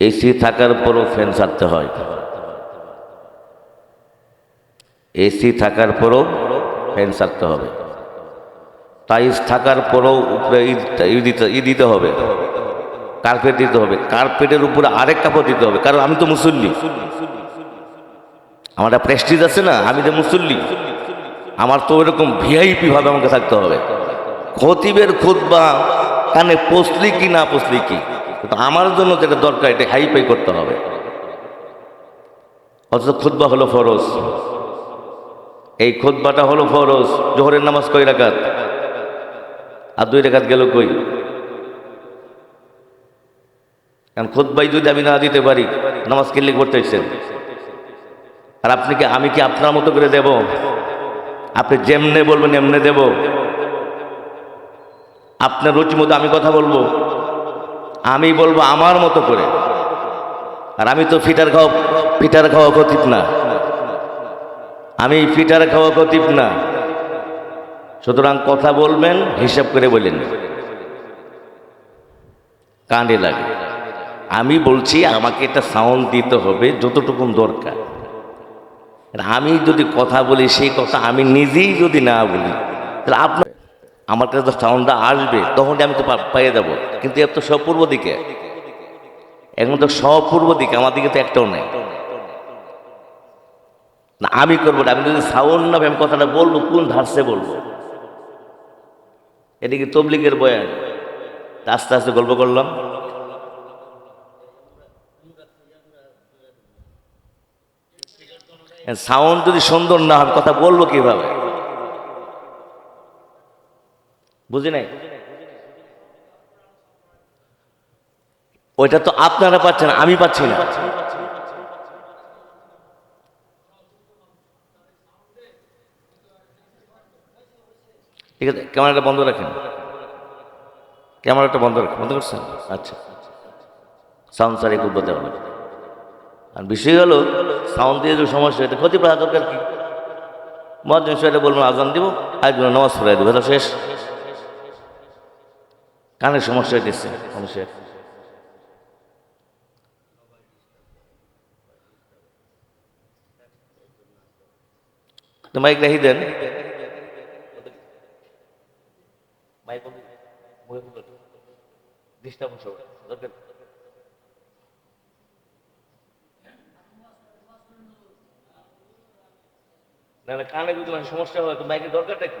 AC থাকার পরও fan ছাড়তে হয়। এসি থাকার পরও ফ্যান ছাড়তে হবে। টাইলস থাকার পরও উপরে ই- দিতে হবে। কার্পেট দিতে হবে। কার্পেটের উপরে আরেক কাপড় দিতে হবে। কারণ আমি তো মুসল্লি। আমার একটা প্রেস্টিজ আছে না, আমি তো মুসল্লি। আমার তো ওইরকম ভিআইপি ভাবে আমাকে থাকতে হবে। খতিবের খুদ্ বা কানে পসলি কি না পসলি কি? কিন্তু আমার জন্য যেটা দরকার, এটা হাই হাইফাই করতে হবে। অথচ খুতবা হলো ফরজ। এই খুতবাটা হলো ফরজ, জোহরের নামাজ কই রাকাত? আর দুই রেখাত গেল কই? কারণ খুতবাই যদি আমি না দিতে পারি, নামাজ কিল্লি করতে এসেছেন আর আপনি কি, আমি কি আপনার মতো করে দেব? আপনি যেমনে বলবেন, এমনে দেব। আপনার রুচি মতো আমি কথা বলব। আমি বলব আমার মতো করে। আর আমি তো ফিটার খাওয়া ফিটার খাওয়া কতিপ না। আমি ফিটার খাওয়া কতিপ না। সুতরাং কথা বলবেন, হিসাব করে বলেন। কানে লাগে। আমি বলছি, আমাকে একটা সাউন্ড দিতে হবে যতটুকু দরকার। আমি যদি কথা বলি, সেই কথা আমি নিজেই যদি না বলি, তাহলে আপনার আমার কাছে তো সাউন্ডটা আসবে তখন আমি তো পা- পেয়ে যাব কিন্তু এর তো সব পূর্ব দিকে। এখন তো সব পূর্ব দিকে, আমার দিকে তো একটাও নেই। না, আমি করব না, আমি যদি সাউন্ড না আমি কথাটা বলব, কোন ধারসে বলব? এদিকে তবলিগের বয়ান? তা আস্তে আস্তে গল্প করলাম। সাউন্ড যদি সুন্দর না হয় কথা বলব কীভাবে? বুঝি নাই? ওইটা তো আপনারা পাচ্ছেন, আমি পাচ্ছি না। ঠিক আছে, ক্যামেরাটা বন্ধ রাখেন। ক্যামেরাটা বন্ধ রাখেন, বন্ধ করছেন? আচ্ছা। সাউন্ড সারি খুব বলতে হবে আর বিষয় হলো, সাউন্ড দিয়ে যে সমস্যা, এটা ক্ষতি পড়া দরকার কি? মহাজন সেটা বলবেন, আজান দিব আজ নামাজ পড়াই দেবো শেষ। কানের সমস্যা হইতেছে, মানুষের। মাইক রাখি দেন। না কানে যদি সমস্যা হয়, তো মাইকের দরকারটা কি?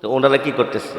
তো ওনারা কি করতেছে?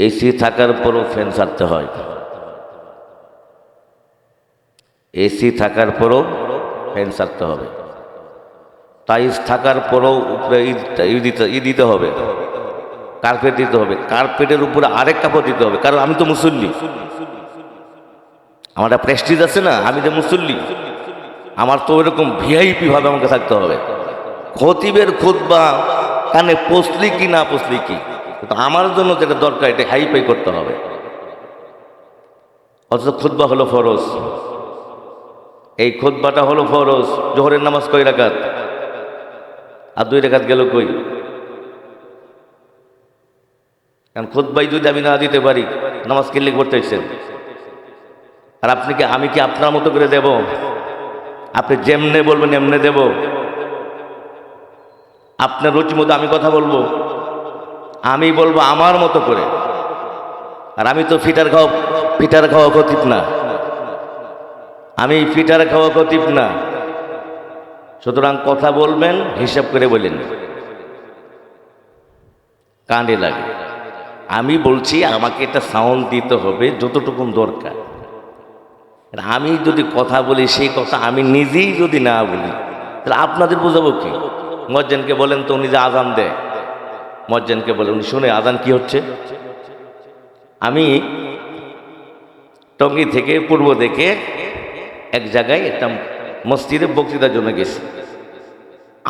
এসি থাকার পরও ফ্যান ছাড়তে হয়। এসি থাকার পরও ফ্যান ছাড়তে হবে। টাইলস থাকার পরও উপরে ই- দিতে হবে। কার্পেট দিতে হবে। কার্পেটের উপরে আরেক কাপড় দিতে হবে। কারণ আমি তো মুসল্লি। আমার প্রেস্টিজ আছে না, আমি যে মুসল্লি। আমার তো ওইরকম ভিআইপি ভাবে আমাকে থাকতে হবে। খতিবের খুতবা, কানে পসলি কি না পসলি কি? কিন্তু আমার জন্য যেটা দরকার, এটা হাইফাই করতে হবে। অথচ খুতবা হলো ফরজ। এই খুতবাটা হলো ফরজ। জোহরের নামাজ কয় রাকাত? আর দুই রেখাত গেল কই? কারণ খুদ্বাই যদি আমি না দিতে পারি, নামাজ কিনলে করতে হচ্ছেন আর আপনি কি, আমি কি আপনার মতো করে দেব? আপনি যেমনে বলবেন, এমনে দেব। আপনার রুচি মতো আমি কথা বলব। আমি বলব আমার মতো করে। আর আমি তো ফিটার খাওয়া ফিটার খাওয়া খতিব না। আমি ফিটার খাওয়া খতিব না। সুতরাং কথা বলবেন, হিসাব করে বলেন। কানে লাগে। আমি বলছি, আমাকে একটা সাউন্ড দিতে হবে, যতটুকুন দরকার। আমি যদি কথা বলি, সেই কথা আমি নিজেই যদি না বলি, তাহলে আপনাদের বোঝাবো কি? মজ্জেনকে বলেন তো উনি যে আজান দেয়। মজ্জেনকে বলে, উনি শুনে আজান কি হচ্ছে? আমি টঙ্গি থেকে পূর্ব দিকে এক জায়গায় একটা মসজিদে বক্তৃতার জন্য গেছি।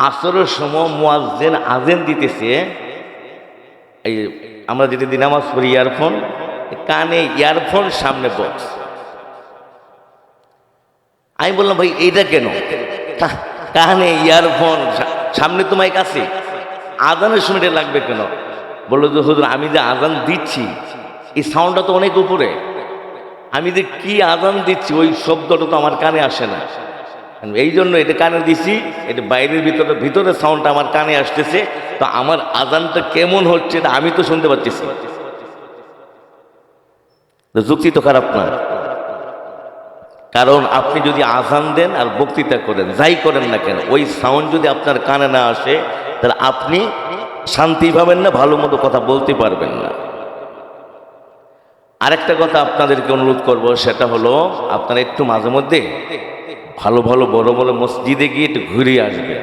আসরের সময় মোয়াজ্জেন আজেন দিতেছে। এই আমরা যেটা দিন নামাজ পড়ি, ইয়ারফোন, কানে ইয়ারফোন, সামনে বক্স আমি বললাম, ভাই, এইটা কেন? কানে ইয়ারফোন সামনে তো মাইক আছে। আজানের সময় এটা লাগবে কেন? বলল যে, হুজুর, আমি যে আজান দিচ্ছি, এই সাউন্ডটা তো অনেক উপরে। আমি যে কি আজান দিচ্ছি, ওই শব্দটা তো আমার কানে আসে না। এই জন্য এটা কানে দিছি, এটা বাইরের ভিতরে ভিতরে সাউন্ডটা আমার কানে আসতেছে। তো আমার আজানটা কেমন হচ্ছে এটা আমি তো শুনতে পাচ্ছি যুক্তি তো খারাপ না। কারণ আপনি যদি আজান দেন আর বক্তৃতা করেন, যাই করেন না কেন, ওই সাউন্ড যদি আপনার কানে না আসে তাহলে আপনি শান্তি পাবেন না ভালো মতো কথা বলতে পারবেন না। আরেকটা কথা আপনাদেরকে অনুরোধ করব, সেটা হলো আপনারা একটু মাঝে মধ্যে ভালো ভালো বড় বড় মসজিদে গিয়ে একটু ঘুরে আসবেন।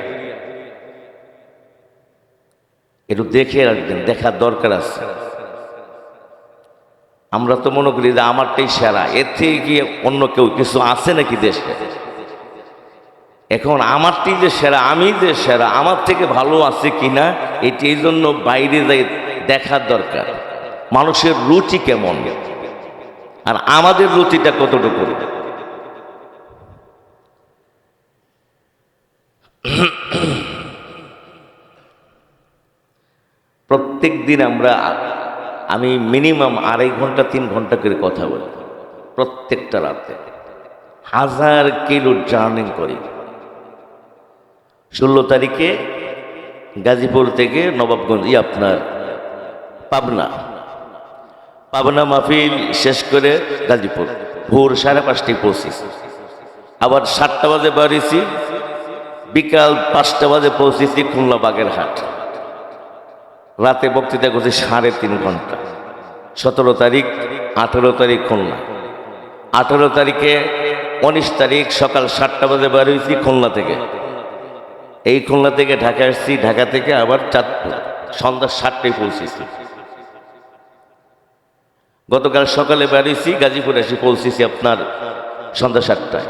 একটু দেখে আসবেন দেখার দরকার আছে। আমরা তো মনে করি যে আমারটাই সেরা, এর থেকে গিয়ে অন্য কেউ কিছু আছে নাকি দেশে? এখন আমারটি যে সেরা, আমি যে সেরা, আমার থেকে ভালো আছে কিনা, এটি এই জন্য বাইরে যাই দেখার দরকার। মানুষের রুচি কেমন? আর আমাদের রুচিটা কতটুকু? প্রত্যেক দিন আমরা, আমি মিনিমাম আড়াই ঘণ্টা, তিন ঘণ্টা করে কথা বলি, প্রত্যেকটা রাতে। হাজার কিলো জার্নিং করি। ষোলো তারিখে গাজীপুর থেকে নবাবগঞ্জ, ই আপনার পাবনা। পাবনা মাহফিল শেষ করে গাজীপুর। ভোর সাড়ে পাঁচটায় পৌঁছি আবার সাতটা বাজে বাড়িছি বিকাল পাঁচটা বাজে পৌঁছেছি খুলনা বাগেরহাট রাতে বক্তৃতা করছি সাড়ে তিন ঘণ্টা। সতেরো তারিখ, আঠেরো তারিখ খুলনা। আঠেরো তারিখে উনিশ তারিখ সকাল সাতটা বাজে বার হয়েছি খুলনা থেকে। এই খুলনা থেকে ঢাকা আসছি, ঢাকা থেকে আবার চাঁদপুর সন্ধ্যা সাতটায় পৌঁছেছি। গতকাল সকালে বেরিয়েছি, গাজীপুর এসে পৌঁছেছি আপনার সন্ধ্যা সাতটায়।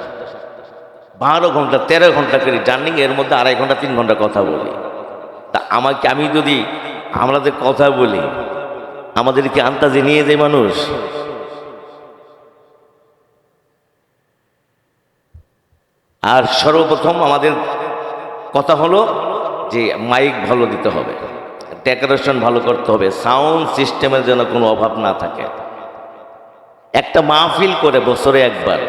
বারো ঘণ্টা, তেরো ঘণ্টা করে জার্নিং এর মধ্যে আড়াই ঘণ্টা, তিন ঘণ্টা কথা বলি। তা আমাকে, আমি যদি আমরা যে কথা বলি আমাদের কি আন্তাজে নিয়ে যায় মানুষ। আর সর্বপ্রথম আমাদের কথা হলো যে মাইক ভালো দিতে হবে ডেকোরেশন ভালো করতে হবে সাউন্ড সিস্টেমের যেন কোনো অভাব না থাকে। একটা মাহফিল করে বছরে একবার,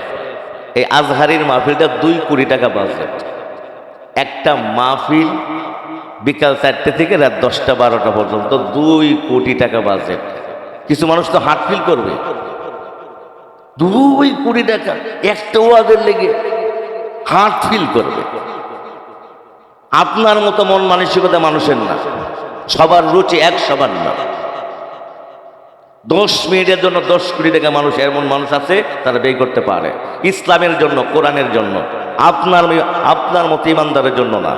এই আজহারির মাহফিলটা দুই কোটি টাকা বাজেট একটা মাহফিল বিকাল চারটে থেকে রাত দশটা বারোটা পর্যন্ত দুই কোটি টাকা বাজেট কিছু মানুষ তো হার্ট ফিল করবে। দুই কোটি টাকা, একটা ওয়াদের লেগে হার্ট ফিল করবে। আপনার মতো মন মানসিকতা মানুষের না। সবার রুচি এক, সবার না। দশ মিনিটের জন্য দশ কোটি টাকা মানুষ, এমন মানুষ আছে, তারা ব্যয় করতে পারে। ইসলামের জন্য, কোরআনের জন্য। আপনার আপনার মতো ইমানদারের জন্য না।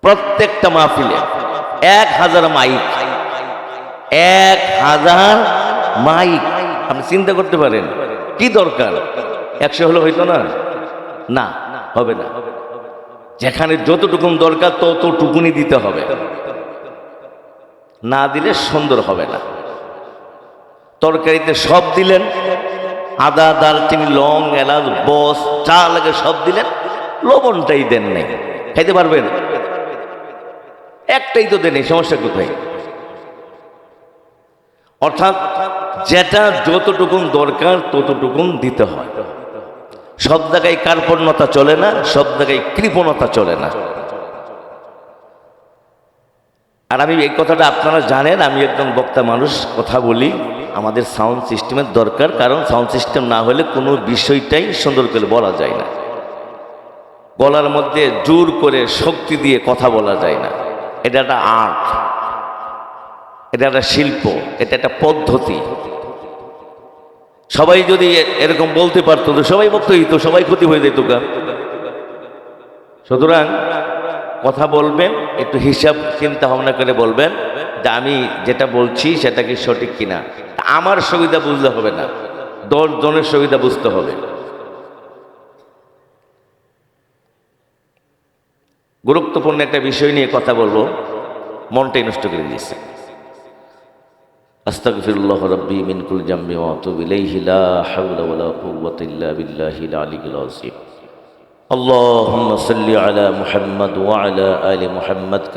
প্রত্যেকটা মাহফিলে এক হাজার মাইক। এক হাজার মাইক। আপনি চিন্তা করতে পারেন, কি দরকার? একশো হলে হইতো না? না, হবে না। যেখানে যতটুকুন দরকার ততটুকুনি দিতে হবে। না দিলে সুন্দর হবে না। তরকারিতে সব দিলেন, আদা, দারচিনি, লং, এলাচ, বস চা লাগে সব দিলেন, লবণটাই দেন নাই। খাইতে পারবেন? একটাই তো দেন সমস্যা কোথায়? অর্থাৎ যেটা যতটুকুন দরকার ততটুকুন দিতে হয়। সব জায়গায় কার্পণ্যতা চলে না, সব জায়গায় কৃপণতা চলে না। আর আমি এই কথাটা আপনারা জানেন, আমি একজন বক্তা মানুষ, কথা বলি। আমাদের সাউন্ড সিস্টেমের দরকার, কারণ সাউন্ড সিস্টেম না হলে কোনো বিষয়টাই সুন্দর করে বলা যায় না। গলার মধ্যে জোর করে শক্তি দিয়ে কথা বলা যায় না। এটা একটা আর্ট, এটা একটা শিল্প, এটা একটা পদ্ধতি। সবাই যদি এরকম বলতে পারতো, তো সবাই বলতোই তো সবাই ক্ষতি হয়ে যেত গা। সুতরাং কথা বলবেন, একটু হিসাব চিন্তা ভাবনা করে বলবেন যে আমি যেটা বলছি সেটা কি সঠিক কিনা। আমার সুবিধা বুঝতে হবে না, দশ জনের সুবিধা বুঝতে হবে। গুরুত্বপূর্ণ একটা বিষয় নিয়ে কথা বলব, মনটাই নষ্ট করে দিয়েছে। أستغفر الله ربي من كل جنب وأتوب إليه لا حول ولا قوة إلا بالله العلي العظيم اللهم صل على محمد وعلى آل محمد كما